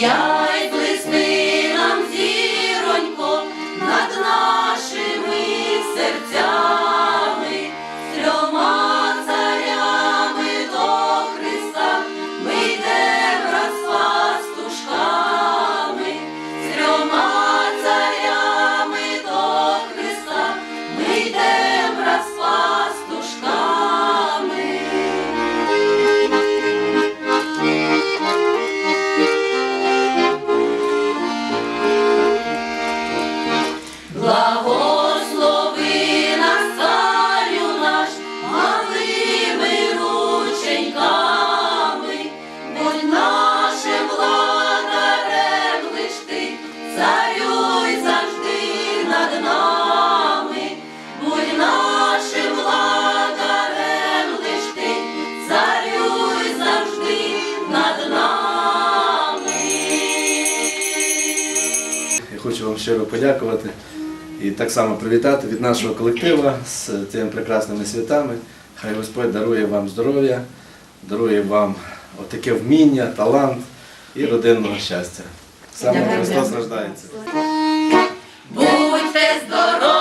yeah. Щиро подякувати і так само привітати від нашого колективу з цими прекрасними святами. Хай Господь дарує вам здоров'я, дарує вам отаке вміння, талант і родинного щастя. Саме Христос рождається. Будьте здорові!